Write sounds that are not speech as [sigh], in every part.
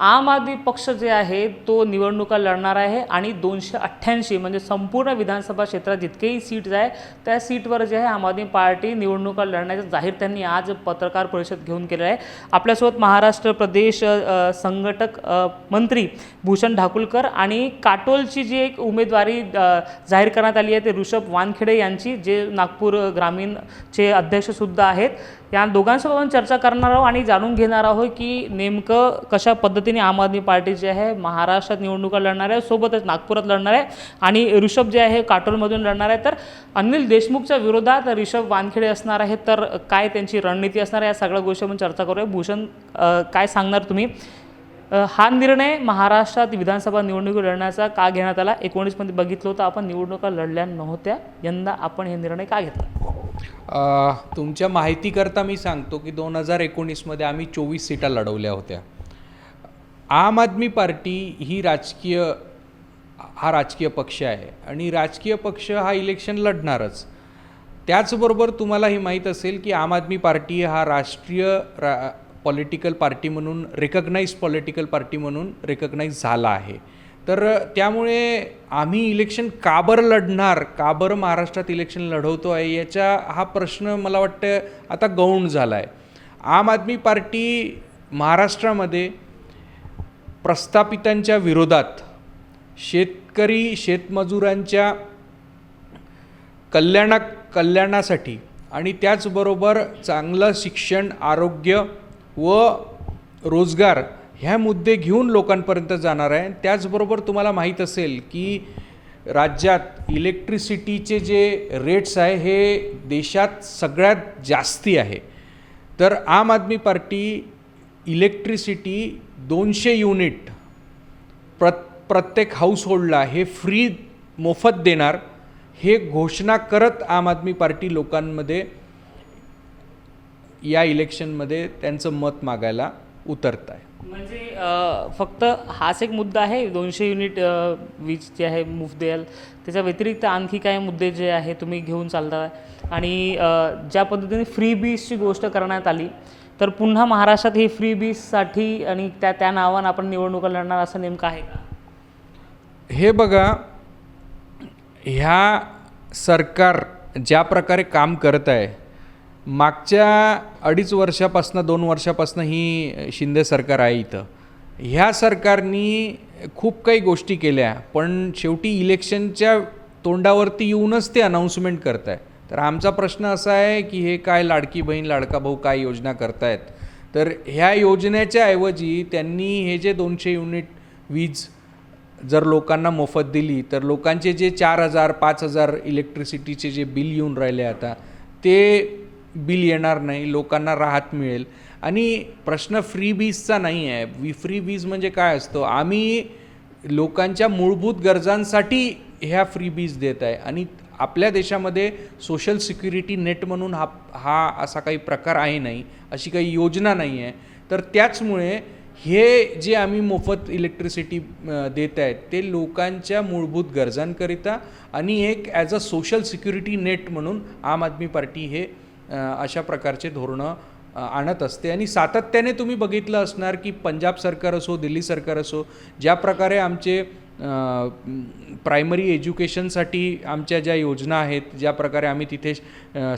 आम आदमी पक्ष जे आहे तो निवडणुका लढणार आहे आणि दोनशे अठ्ठ्याऐंशी म्हणजे संपूर्ण विधानसभा क्षेत्रात जितकेही सीट्स आहे त्या सीटवर जे आहे आम आदमी पार्टी निवडणुका लढण्याचं जाहीर त्यांनी आज पत्रकार परिषद घेऊन केलं आहे. आपल्यासोबत महाराष्ट्र प्रदेश संघटक मंत्री भूषण ढाकुलकर आणि काटोलची जी एक उमेदवारी जाहीर करण्यात आली आहे ते ऋषभ वानखेडे यांची जे नागपूर ग्रामीणचे अध्यक्षसुद्धा आहेत. या दोघांसोबत आपण चर्चा करणार आहोत आणि जाणून घेणार आहोत की नेमकं कशा पद्धतीने आम आदमी पार्टी जी आहे महाराष्ट्रात निवडणुका लढणार आहे सोबतच नागपुरात लढणार आहे आणि ऋषभ जे आहे काटोलमधून लढणार आहे. तर अनिल देशमुखच्या विरोधात ऋषभ वानखेडे असणार आहे तर काय त्यांची रणनीती असणार आहे या सगळ्या गोष्टी आपण चर्चा करूया. भूषण काय सांगणार तुम्ही? हा निर्णय महाराष्ट्रात विधानसभा निवडणुकी लढण्याचा का घेण्यात आला? एकोणीसमध्ये बघितलं होतं आपण निवडणुका लढल्या नव्हत्या. यंदा आपण हे निर्णय का घेतला? तुमच्या माहितीकरता मी सांगतो की दोन हजार एकोणीसमध्ये आम्ही चोवीस सीटा लढवल्या होत्या. आम आदमी पार्टी ही राजकीय हा राजकीय पक्ष आहे आणि राजकीय पक्ष हा इलेक्शन लढणारच. त्याचबरोबर तुम्हाला हे माहीत असेल की आम आदमी पार्टी हा राष्ट्रीय रा पॉलिटिकल पार्टी म्हणून रेकग्नाईज पॉलिटिकल पार्टी म्हणून रेकग्नाईज झाला आहे. तर त्यामुळे आम्ही इलेक्शन का बरं लढणार का बरं महाराष्ट्रात इलेक्शन लढवतो आहे याचा हा प्रश्न मला वाटतं आता गौण झाला आहे आम आदमी पार्टी महाराष्ट्रामध्ये प्रस्थापितांच्या विरोधात शेतकरी शेतमजुरांच्या कल्याणा कल्याणासाठी आणि त्याचबरोबर चांगलं शिक्षण आरोग्य व रोजगार ह्या मुद्दे घेऊन लोकांपर्यंत जाणार आहे. त्याचबरोबर तुम्हाला माहीत असेल की राज्यात इलेक्ट्रिसिटीचे जे रेट्स आहे हे देशात सगळ्यात जास्ती आहे. तर आम आदमी पार्टी इलेक्ट्रिसिटी दोनशे युनिट प्र प्रत्येक हाऊसहोल्डला हे फ्री मोफत देणार. हे घोषणा करत आम आदमी पार्टी लोकांमध्ये या इलेक्शनमध्ये त्यांचं मत मागायला उतरत आहे म्हणजे फक्त हाच एक मुद्दा आहे दोनशे युनिट वीज जे आहे मुफ्त द्याल त्याच्या व्यतिरिक्त आणखी काही मुद्दे जे आहे तुम्ही घेऊन चालता आणि ज्या पद्धतीने फ्री बीजची गोष्ट करण्यात आली तर पुन्हा महाराष्ट्रात ही फ्री बीजसाठी आणि त्या त्या नावानं आपण निवडणुका लढणार असं नेमकं आहे का? हे बघा ह्या सरकार ज्या प्रकारे काम करत आहे मागच्या अडीच वर्षापासनं दोन वर्षापासनं ही शिंदे सरकार आहे इथं. ह्या सरकारनी खूप काही गोष्टी केल्या पण शेवटी इलेक्शनच्या तोंडावरती येऊनच ते अनाऊन्समेंट करत आहे तर आमचा प्रश्न असा आहे की हे काय लाडकी बहीण लाडका भाऊ काय योजना करतायत? तर ह्या योजनेच्या ऐवजी त्यांनी हे जे दोनशे युनिट वीज जर लोकांना मोफत दिली तर लोकांचे जे चार हजार पाच हजार इलेक्ट्रिसिटीचे जे बिल येऊन राहिले आता ते बिल येणार नाही लोकांना राहत मिळेल. आणि प्रश्न फ्री वीजचा नाही आहे. वी फ्री वीज म्हणजे काय असतो? आम्ही लोकांच्या मूलभूत गरजांसाठी ह्या फ्री बीज देत आहे. आणि आपल्या देशामध्ये सोशल सिक्युरिटी नेट म्हणून हा हा असा काही प्रकार आहे नाही अशी काही योजना नाही आहे. तर त्याचमुळे हे जे आम्ही मोफत इलेक्ट्रिसिटी देत आहेत ते लोकांच्या मूलभूत गरजांकरिता आणि एक as a social security net म्हणून आम आदमी पार्टी हे अशा प्रकारचे धोरणं आणत असते. आणि सातत्याने तुम्ही बघितलं असणार की पंजाब सरकार असो दिल्ली सरकार असो ज्या प्रकारे आमचे प्रायमरी एज्युकेशनसाठी आमच्या ज्या योजना आहेत ज्या प्रकारे आम्ही तिथे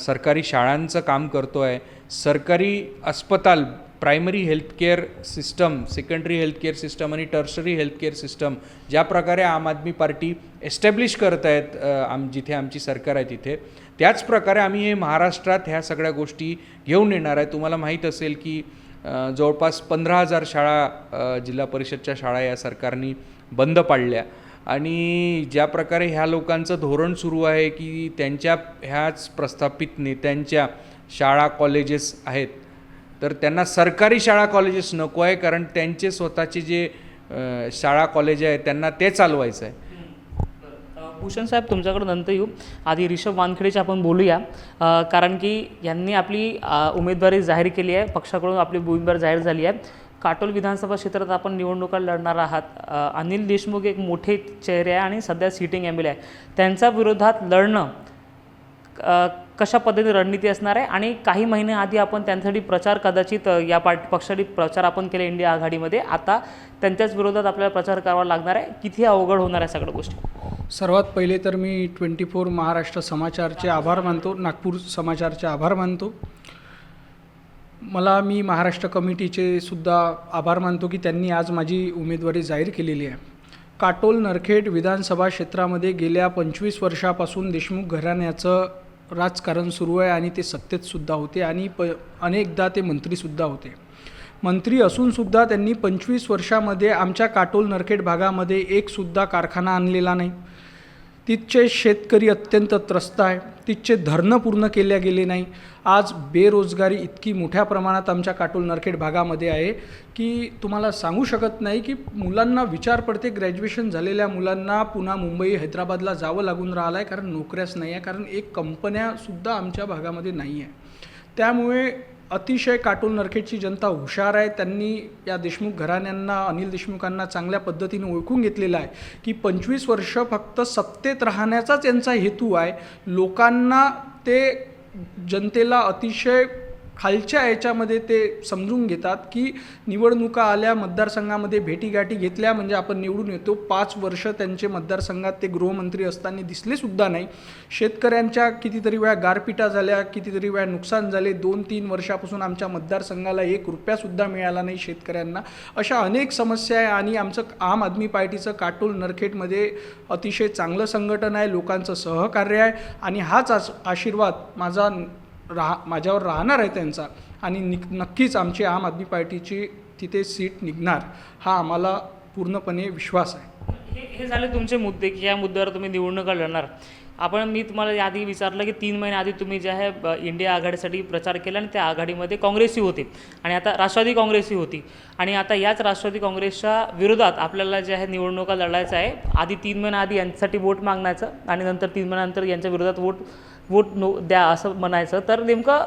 सरकारी शाळांचं काम करतो आहे सरकारी अस्पताल primary healthcare system secondary healthcare system आणि टर्सरी हेल्थकेअर सिस्टम ज्या प्रकारे आम आदमी पार्टी एस्टॅब्लिश करत आहेत आम जिथे आमची सरकार आहे तिथे त्याच प्रकारे आम्ही हे महाराष्ट्रात ह्या सगळ्या गोष्टी घेऊन येणार आहे. तुम्हाला माहीत असेल की जवळपास पंधरा हजार शाळा जिल्हा परिषदच्या शाळा या सरकारनी बंद पाडल्या. आणि ज्या प्रकारे ह्या लोकांचं धोरण सुरू आहे की त्यांच्या ह्याच प्रस्थापित नेत्यांच्या शाळा कॉलेजेस आहेत तर त्यांना सरकारी शाळा कॉलेजेस नको आहे कारण त्यांचे स्वतःचे जे शाळा कॉलेज आहे त्यांना ते चालवायचं आहे. भूषण साहेब तुमच्याकडे नंतर येऊ. आधी रिषभ वानखेडेची आपण बोलूया. कारण की यांनी आपली उमेदवारी जाहीर केली आहे. पक्षाकडून आपली उमेदवार जाहीर झाली आहे. काटोल विधानसभा क्षेत्रात आपण निवडणुका लढणार आहात. अनिल देशमुख एक मोठे चेहरे आहे आणि सध्या सिटिंग एम एल आहे. त्यांच्या विरोधात लढणं कशा पद्धतीने रणनीती असणार आहे? आणि काही महिने आधी आपण त्यांच्यासाठी प्रचार कदाचित या पार्ट पक्षासाठी प्रचार आपण केले इंडिया आघाडीमध्ये. आता त्यांच्याच विरोधात आपल्याला प्रचार करावा लागणार आहे. किती अवघड होणार आहे सगळ्या गोष्टी? सर्वात पहिले तर मी ट्वेंटी फोर महाराष्ट्र समाचारचे आभार मानतो नागपूर समाचारचे आभार मानतो. मला मी महाराष्ट्र कमिटीचे सुद्धा आभार मानतो की त्यांनी आज माझी उमेदवारी जाहीर केलेली आहे. काटोल नरखेड विधानसभा क्षेत्रामध्ये गेल्या पंचवीस वर्षापासून देशमुख घराण्याचं राजकारण सुरू आहे आणि ते सत्तेतसुद्धा होते आणि प अनेकदा ते मंत्रीसुद्धा होते. मंत्री असूनसुद्धा त्यांनी पंचवीस वर्षामध्ये आमच्या काटोल नरखेड भागामध्ये एकसुद्धा कारखाना आणलेला नाही. तिथचे शेतकरी अत्यंत त्रस्त आहे. तिथचे धरणं पूर्ण केल्या गेले नाही. आज बेरोजगारी इतकी मोठ्या प्रमाणात आमच्या काटोल नरखेड भागामध्ये आहे की तुम्हाला सांगू शकत नाही की मुलांना विचार पडते. ग्रॅज्युएशन झालेल्या मुलांना पुन्हा मुंबई हैदराबादला जावं लागून राहिलं आहे कारण नोकऱ्याच नाही आहे कारण एक कंपन्यासुद्धा आमच्या भागामध्ये नाही आहे त्यामुळे अतिशय काटोल नरखेडची जनता हुशार आहे. त्यांनी या देशमुख घराण्यांना अनिल देशमुखांना चांगल्या पद्धतीने ओळखून घेतलेलं आहे की पंचवीस वर्ष फक्त सत्तेत राहण्याचाच यांचा हेतू आहे. लोकांना ते जनतेला अतिशय खालच्या याच्यामध्ये ते समजून घेतात की निवडणुका आल्या मतदारसंघामध्ये भेटीगाठी घेतल्या म्हणजे आपण निवडून येतो. पाच वर्ष त्यांचे मतदारसंघात ते गृहमंत्री असताना दिसलेसुद्धा नाही. शेतकऱ्यांच्या कितीतरी वेळा गारपिटा झाल्या कितीतरी वेळा नुकसान झाले. दोन तीन वर्षापासून आमच्या मतदारसंघाला एक रुपयासुद्धा मिळाला नाही शेतकऱ्यांना. अशा अनेक समस्या आहे आणि आमचं आम आदमी पार्टीचं काटोल नरखेडमध्ये अतिशय चांगलं संघटन आहे लोकांचं सहकार्य आहे आणि हाच आशीर्वाद माझा राहा माझ्यावर राहणार आहे त्यांचा. आणि निक नक्कीच आमची आम आदमी पार्टीची तिथे सीट निघणार हा आम्हाला पूर्णपणे विश्वास आहे. हे हे झाले तुमचे मुद्दे की या मुद्द्यावर तुम्ही निवडणुका लढणार. आपण मी तुम्हाला आधी विचारलं की तीन महिने आधी तुम्ही जे आहे इंडिया आघाडीसाठी प्रचार केला आणि त्या आघाडीमध्ये काँग्रेसही होते. आणि आता राष्ट्रवादी काँग्रेसही होती. आणि आता याच राष्ट्रवादी काँग्रेसच्या विरोधात आपल्याला जे आहे निवडणुका लढायचं आहे आधी तीन महिन्या आधी यांच्यासाठी वोट मागण्याचं आणि नंतर तीन महिन्यानंतर यांच्या विरोधात वोट वोट नो द्या असं म्हणायचं. तर नेमकं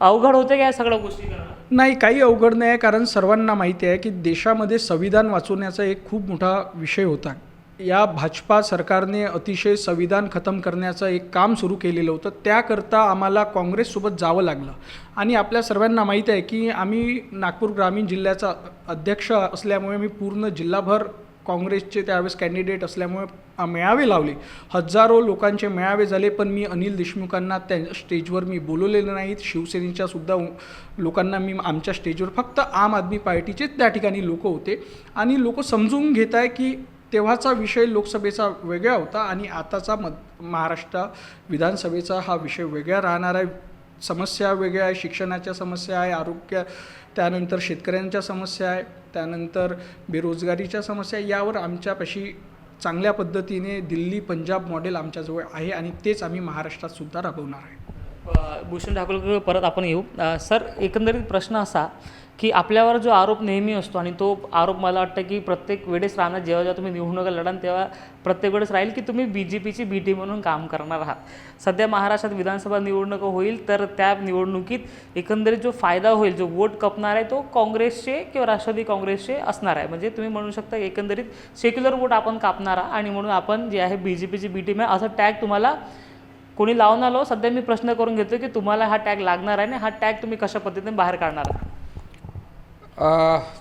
अवघड होते का या सगळ्या गोष्टी करणं? नाही काही अवघड नाही आहे कारण सर्वांना माहिती आहे की देशामध्ये संविधान वाचवण्याचा एक खूप मोठा विषय होता. या भाजपा सरकारने अतिशय संविधान खतम करण्याचं एक काम सुरू केलेलं होतं. त्याकरता आम्हाला काँग्रेससोबत जावं लागलं. आणि आपल्या सर्वांना माहीत आहे की आम्ही नागपूर ग्रामीण जिल्ह्याचा अध्यक्ष असल्यामुळे मी पूर्ण जिल्हाभर काँग्रेसचे त्यावेळेस कॅन्डिडेट असल्यामुळे मेळावे लावले. हजारो लोकांचे मेळावे झाले पण मी अनिल देशमुखांना त्या स्टेजवर मी बोलवलेलं नाहीत शिवसेनेच्या सुद्धा लोकांना मी आमच्या स्टेजवर फक्त आम आदमी पार्टीचे त्या ठिकाणी लोक होते. आणि लोक समजून घेत आहे की तेव्हाचा विषय लोकसभेचा वेगळा होता आणि आताचा मध महाराष्ट्र विधानसभेचा हा विषय वेगळा राहणार आहे. समस्या वेगळ्या आहे शिक्षणाच्या समस्या आहे आरोग्य त्यानंतर शेतकऱ्यांच्या समस्या आहे. त्यानंतर बेरोजगारीच्या समस्या यावर आमच्यापाशी चांगल्या पद्धतीने दिल्ली पंजाब मॉडेल आमच्याजवळ आहे आणि तेच आम्ही महाराष्ट्रात सुद्धा राबवणार आहे. भूषण ठाकूरकडे परत आपण येऊ. सर एकंदरीत प्रश्न असा की आपल्यावर जो आरोप नेहमी असतो आणि तो आरोप मला वाटतं की प्रत्येक वेळेस राहणार जेव्हा जेव्हा तुम्ही निवडणुका लढाल तेव्हा प्रत्येक वेळेस राहील की तुम्ही बी जे पीची बी टी म्हणून काम करणार आहात. सध्या महाराष्ट्रात विधानसभा निवडणुका होईल तर त्या निवडणुकीत एकंदरीत जो फायदा होईल जो वोट कपणार आहे तो काँग्रेसचे किंवा राष्ट्रवादी काँग्रेसचे असणार आहे. म्हणजे तुम्ही म्हणू शकता एकंदरीत सेक्युलर वोट आपण कापणारा आणि म्हणून आपण जे आहे बी जे पीची बी टीम आहे असं टॅग तुम्हाला कोणी लावून आलो सध्या मी प्रश्न करून घेतो की तुम्हाला हा टॅग लागणार आहे आणि हा टॅग तुम्ही कशा पद्धतीने बाहेर काढणार आहात?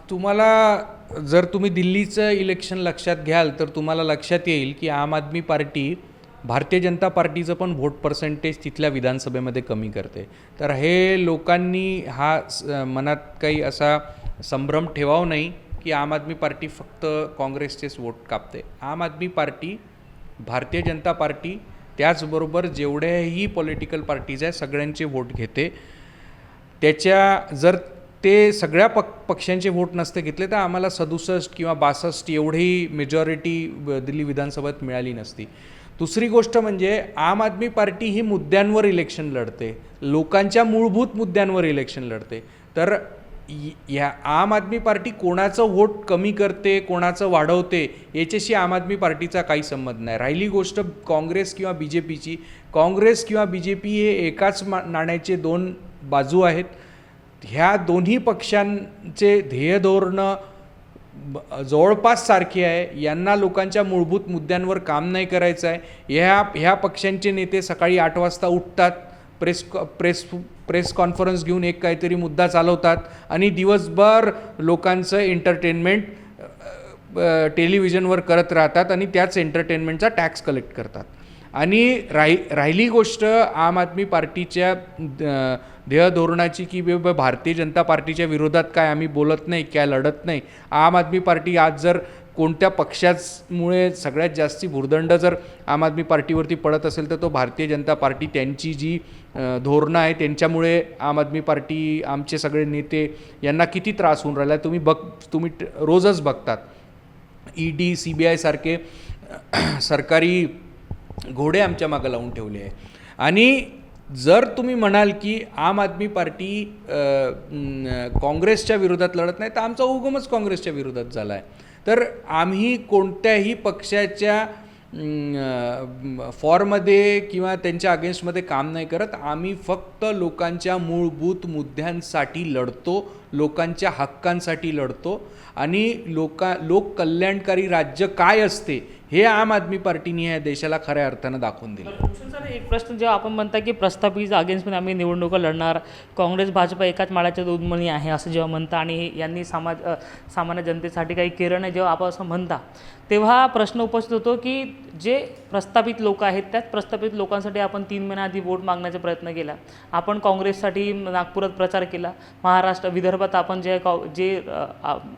तुम्हाला जर तुम्ही दिल्लीचं इलेक्शन लक्षात घ्याल तर तुम्हाला लक्षात येईल की आम आदमी पार्टी भारतीय जनता पार्टीचं पण व्होट पर्सेंटेज तिथल्या विधानसभेमध्ये कमी करते. तर हे लोकांनी हा स- मनात काही असा संभ्रम ठेवावा नाही की आम आदमी पार्टी फक्त काँग्रेसचेच वोट कापते. आम आदमी पार्टी भारतीय जनता पार्टी त्याचबरोबर जेवढ्याही पॉलिटिकल पार्टीज आहे सगळ्यांचे वोट घेते. त्याच्या जर ते सगळ्या पक पक्षांचे वोट नसते घेतले तर आम्हाला सदुसष्ट किंवा बासष्ट एवढी मेजॉरिटी दिल्ली विधानसभेत मिळाली नसती. दुसरी गोष्ट म्हणजे आम आदमी पार्टी ही मुद्द्यांवर इलेक्शन लढते. लोकांच्या मूलभूत मुद्द्यांवर इलेक्शन लढते. तर ह्या या आम आदमी पार्टी कोणाचं वोट कमी करते कोणाचं वाढवते याच्याशी आम आदमी पार्टीचा काही संबंध नाही. राहिली गोष्ट काँग्रेस किंवा बी जे पीची काँग्रेस किंवा बी जे पी हे एकाच मा नाण्याचे दोन बाजू आहेत. ह्या दोन्ही पक्षांचे ध्येय धोरणं जवळपास सारखी आहे. यांना लोकांच्या मूलभूत मुद्द्यांवर काम नाही करायचं आहे. ह्या ह्या पक्षांचे नेते सकाळी आठ वाजता उठतात प्रेस प्रेस प्रेस कॉन्फरन्स घेऊन एक काहीतरी मुद्दा चालवतात आणि दिवसभर लोकांचं एंटरटेनमेंट टेलिव्हिजनवर करत राहतात आणि त्याच एंटरटेनमेंटचा टॅक्स कलेक्ट करतात. आणि राहि राहिली गोष्ट आम आदमी पार्टीच्या ध्येय धोरणाची की भारतीय जनता पार्टीच्या विरोधात काय? आम्ही बोलत नाही काय लढत नाही. आम आदमी पार्टी आज जर कोणत्या पक्षाचमुळे सगळ्यात जास्ती भुर्दंड जर आम आदमी पार्टीवरती पडत असेल तर तो भारतीय जनता पार्टी त्यांची जी धोरणं आहे त्यांच्यामुळे आम आदमी पार्टी आमचे सगळे नेते यांना किती त्रास होऊन राहिला? तुम्ही बघ तुम्ही रोजच बघतात. ई डी सी बी आयसारखे सरकारी घोडे आमच्या मागं लावून ठेवले आहे आणि जर तुम्ही म्हणाल की आम आदमी पार्टी काँग्रेसच्या विरोधात लढत नाही तर आमचा उगमच काँग्रेसच्या विरोधात झाला आहे तर आम्ही कोणत्याही पक्षाच्या फॉरमध्ये किंवा त्यांच्या अगेन्स्टमध्ये काम नाही करत. आम्ही फक्त लोकांच्या मूलभूत मुद्द्यांसाठी लढतो. लोकांच्या हक्कांसाठी लढतो आणि लोका लोककल्याणकारी राज्य काय असते हे आम आदमी पार्टीने या देशाला खऱ्या अर्थानं दाखवून दिलं. सर एक प्रश्न जेव्हा आपण म्हणता की प्रस्थापित अगेन्स्टमध्ये आम्ही निवडणुका लढणार काँग्रेस भाजप एकाच माळ्याच्या दोनमणी आहे असं जेव्हा म्हणता आणि यांनी समाज सामान्य जनतेसाठी काही केलं नाही जेव्हा आपण असं म्हणता तेव्हा प्रश्न उपस्थित होतो की जे प्रस्थापित लोक आहेत त्याच प्रस्थापित लोकांसाठी आपण तीन महिन्याआधी वोट मागण्याचा प्रयत्न केला. आपण काँग्रेससाठी नागपुरात प्रचार केला महाराष्ट्र विदर्भ संदर्भात आपण जे कॉ जे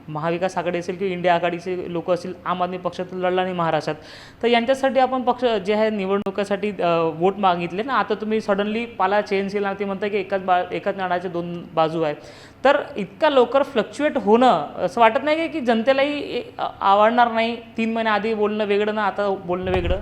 महाविकास आघाडी असेल किंवा इंडिया आघाडीचे लोक असतील आम आदमी पक्षात लढला नाही महाराष्ट्रात. तर यांच्यासाठी आपण पक्ष जे आहे निवडणुकीसाठी वोट मागितले ना. आता तुम्ही सडनली पाला चेंज केला ते म्हणता की एकाच बा एकाच नाण्याचे दोन बाजू आहेत तर इतका लवकर फ्लक्च्युएट होणं असं वाटत नाही की जनतेलाही आवडणार नाही. तीन महिन्याआधी आधी बोलणं वेगळं ना आता बोलणं वेगळं?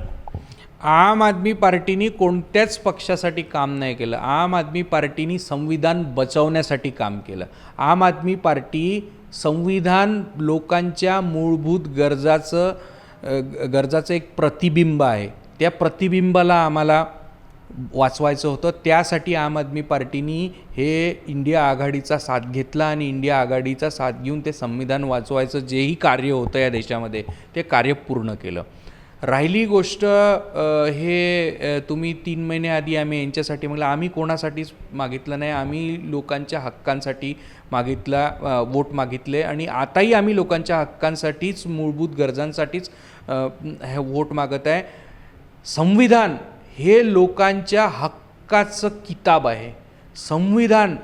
आम आदमी पार्टीने कोणत्याच पक्षासाठी काम नाही केलं. आम आदमी पार्टीने संविधान बचवण्यासाठी काम केलं. आम आदमी पार्टी संविधान लोकांच्या मूलभूत गरजाचं ग- गरजाचं एक प्रतिबिंब आहे. त्या प्रतिबिंबाला आम्हाला वाचवायचं होतं. त्यासाठी आम आदमी पार्टीनी हे इंडिया आघाडीचा साथ घेतला आणि इंडिया आघाडीचा साथ घेऊन ते संविधान वाचवायचं जेही कार्य होतं या देशामध्ये ते कार्य पूर्ण केलं. राहिली गोष्ट हे तुम्ही तीन महिन्याआधी आम्ही यांच्यासाठी म्हटलं आम्ही कोणासाठीच मागितलं नाही आम्ही लोकांच्या हक्कांसाठी मागितला वोट मागितले आणि आताही आम्ही लोकांच्या हक्कांसाठीच मूलभूत गरजांसाठीच हे वोट मागत आहे. संविधान हे लोकांच्या हक्काचं किताब आहे. संविधान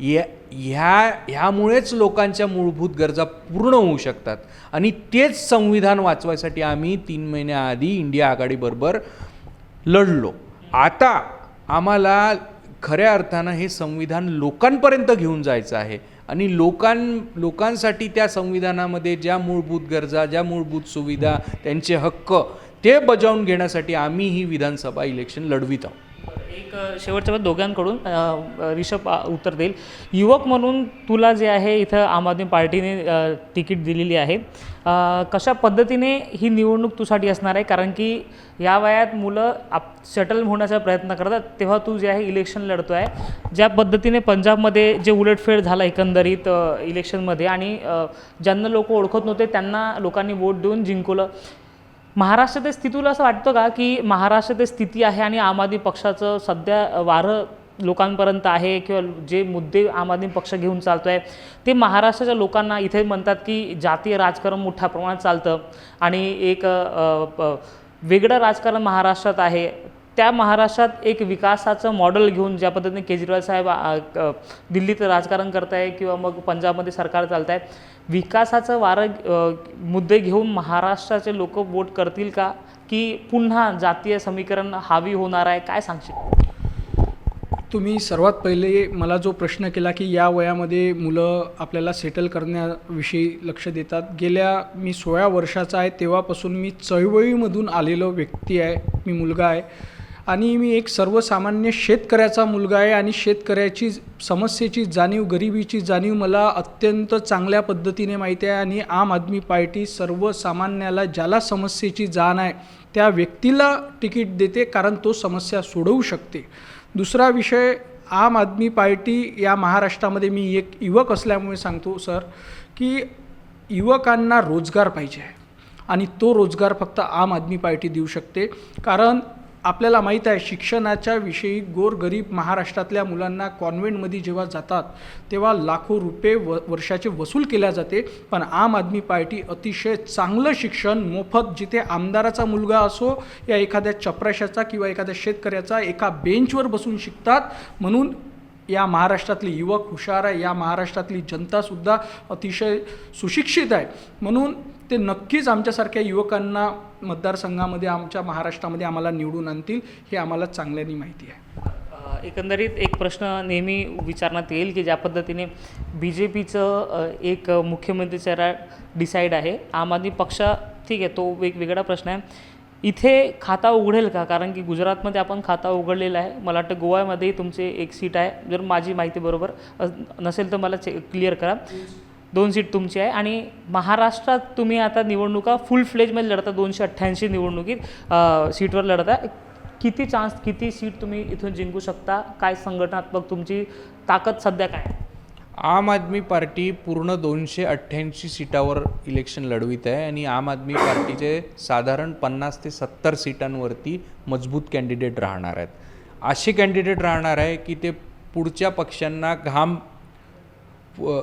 या ह्या ह्यामुळेच लोकांच्या मूलभूत गरजा पूर्ण होऊ शकतात. आणि तेच संविधान वाचवायसाठी आम्ही तीन महिन्याआधी इंडिया आघाडीबरोबर लढलो. आता आम्हाला खऱ्या अर्थानं हे संविधान लोकांपर्यंत घेऊन जायचं आहे. आणि लोकां लोकांसाठी त्या संविधानामध्ये ज्या मूलभूत गरजा ज्या मूलभूत सुविधा त्यांचे हक्क ते बजावून घेण्यासाठी आम्ही ही विधानसभा इलेक्शन लढवित आहोत. एक शेवटच्या दोघांकडून रिषभ उत्तर देईल. युवक म्हणून तुला जे आहे इथं आम आदमी पार्टीने तिकीट दिलेली आहे. कशा पद्धतीने ही निवडणूक तुसाठी असणार आहे? कारण की या वयात मुलं आप सेटल होण्याचा प्रयत्न करतात तेव्हा तू जे आहे इलेक्शन लढतो आहे ज्या पद्धतीने पंजाबमध्ये जे उलटफेड झाला एकंदरीत इलेक्शनमध्ये आणि ज्यांना लोक ओळखत नव्हते त्यांना लोकांनी वोट देऊन जिंकवलं. महाराष्ट्रातील स्थितीला असं वाटतं का की महाराष्ट्रातील स्थिती आहे आणि आम आदमी पक्षाचं सध्या वारं लोकांपर्यंत आहे किंवा जे मुद्दे आम आदमी पक्ष घेऊन चालतो आहे ते महाराष्ट्राच्या लोकांना इथे म्हणतात की जातीय राजकारण मोठ्या प्रमाणात चालतं. आणि एक वेगळं राजकारण महाराष्ट्रात आहे त्या महाराष्ट्रात एक विकासाचं मॉडेल घेऊन ज्या पद्धतीने केजरीवाल साहेब दिल्लीत राजकारण करताय किंवा मग पंजाबमध्ये सरकार चालत आहे विकासाचं वारं मुद्दे घेऊन महाराष्ट्राचे लोक वोट करतील का? की पुन्हा जातीय समीकरण हावी होणार आहे? काय सांगशील? तुम्ही सर्वात पहिले मला जो प्रश्न केला की या वयामध्ये मुलं आपल्याला सेटल करण्याविषयी लक्ष देतात. गेल्या मी सोळा वर्षाचा आहे तेव्हापासून मी चळवळीमधून आलेलो व्यक्ती आहे. मी मुलगा आहे. आणि मी एक सर्वसामान्य शेतकऱ्याचा मुलगा आहे आणि शेतकऱ्याची समस्येची जाणीव गरिबीची जाणीव मला अत्यंत चांगल्या पद्धतीने माहिती आहे आणि आम आदमी पार्टी सर्वसामान्याला ज्याला समस्येची जाण आहे त्या व्यक्तीला तिकीट देते कारण तो समस्या सोडवू शकते. दुसरा विषय आम आदमी पार्टी या महाराष्ट्रामध्ये मी एक युवक असल्यामुळे सांगतो सर की युवकांना रोजगार पाहिजे आहे आणि तो रोजगार फक्त आम आदमी पार्टी देऊ शकते. कारण आपल्याला माहीत आहे शिक्षणाच्या विषयी गोरगरीब महाराष्ट्रातल्या मुलांना कॉन्व्हेंटमध्ये जेव्हा जातात तेव्हा लाखो रुपये व वर्षाचे वसूल केल्या जाते. पण आम आदमी पार्टी अतिशय चांगलं शिक्षण मोफत जिथे आमदाराचा मुलगा असो या एखाद्या चपराशाचा किंवा एखाद्या शेतकऱ्याचा एका बेंचवर बसून शिकतात. म्हणून या महाराष्ट्रातले युवक हुशार आहे या महाराष्ट्रातली जनतासुद्धा अतिशय सुशिक्षित आहे. म्हणून ते नक्कीच आमच्यासारख्या युवकांना मतदारसंघामध्ये आमच्या महाराष्ट्रामध्ये आम्हाला निवडून आणतील हे आम्हाला चांगल्याने माहिती आहे. एकंदरीत एक प्रश्न नेहमी विचारण्यात येईल की ज्या पद्धतीने बी जे पीचं एक मुख्यमंत्री चेहरा डिसाईड आहे आम आदमी पक्ष ठीक आहे तो वेगवेगळा प्रश्न आहे. इथे खाता उघडेल का? कारण की गुजरातमध्ये आपण खाता उघडलेला आहे. मला वाटतं गोव्यामध्येही तुमचे एक सीट आहे जर माझी माहिती बरोबर नसेल तर मला चे क्लिअर करा. दोन सीट तुमची आहे. आणि महाराष्ट्रात तुम्ही आता निवडणुका फुल फ्लेजमध्ये लढता दोनशे अठ्ठ्याऐंशी निवडणुकीत सीटवर लढता. किती चान्स किती सीट तुम्ही इथून जिंकू शकता? काय संघटनात्मक तुमची ताकद सध्या काय? आम आदमी पार्टी पूर्ण दोनशे अठ्ठ्याऐंशी सीटावर इलेक्शन लढवित आहे. आणि आम आदमी पार्टीचे साधारण पन्नास ते सत्तर सीटांवरती मजबूत कॅन्डिडेट राहणार आहेत. असे कॅन्डिडेट राहणार आहे की ते पुढच्या पक्षांना घाम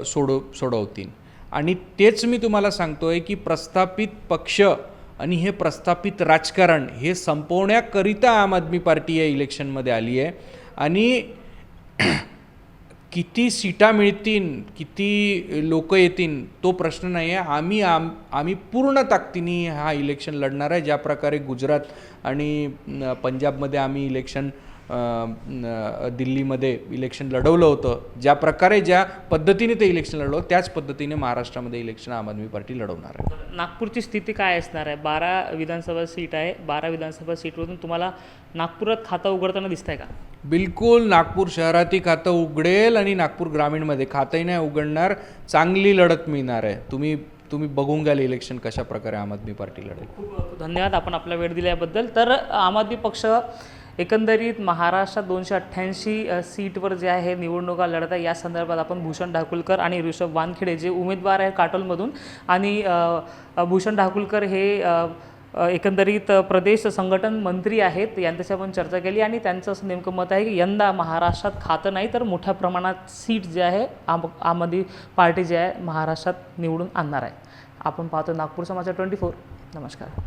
सोडव सोडवतील. आणि तेच मी तुम्हाला सांगतो आहे की प्रस्थापित पक्ष आणि हे प्रस्थापित राजकारण हे संपवण्याकरिता आम आदमी पार्टी या इलेक्शनमध्ये आली आहे. आणि [clears throat] किती सीटा मिळतील किती लोक येतील तो प्रश्न नाही आहे आम्ही आम आम्ही पूर्ण ताकदीने हा इलेक्शन लढणार आहे. ज्या प्रकारे गुजरात आणि पंजाबमध्ये आम्ही इलेक्शन दिल्लीमध्ये इलेक्शन लढवलं होतं. ज्या प्रकारे ज्या पद्धतीने ते इलेक्शन लढवलं त्याच पद्धतीने महाराष्ट्रामध्ये इलेक्शन आम आदमी पार्टी लढवणार आहे. नागपूरची स्थिती काय असणार आहे? बारा विधानसभा सीट आहे. बारा विधानसभा सीटवरून तुम्हाला नागपुरात खातं उघडताना दिसतंय का? बिलकुल नागपूर शहरातही खातं उघडेल आणि नागपूर ग्रामीणमध्ये खातंही नाही उघडणार. चांगली लढत मिळणार आहे. तुम्ही तुम्ही बघून घ्याल इलेक्शन कशा प्रकारे आम आदमी पार्टी लढेल. खूप धन्यवाद आपण आपला वेळ दिल्याबद्दल. तर आम आदमी पक्ष एकंदरीत महाराष्ट्रात दोनशे अठ्ठ्याऐंशी सीटवर जे आहे निवडणुका लढत आहे. या संदर्भात आपण भूषण ढाकुलकर आणि ऋषभ वानखेडे जे उमेदवार आहे काटोलमधून आणि भूषण ढाकुलकर हे एकंदरीत प्रदेश संघटन मंत्री आहेत. यांच्याशी आपण चर्चा केली आणि त्यांचं असं नेमकं मत आहे की यंदा महाराष्ट्रात खातं नाही तर मोठ्या प्रमाणात सीट जे आहे आम आम आदमी पार्टी जे आहे महाराष्ट्रात निवडून आणणार आहे. आपण पाहतो नागपूर समाचार ट्वेंटी फोर. नमस्कार.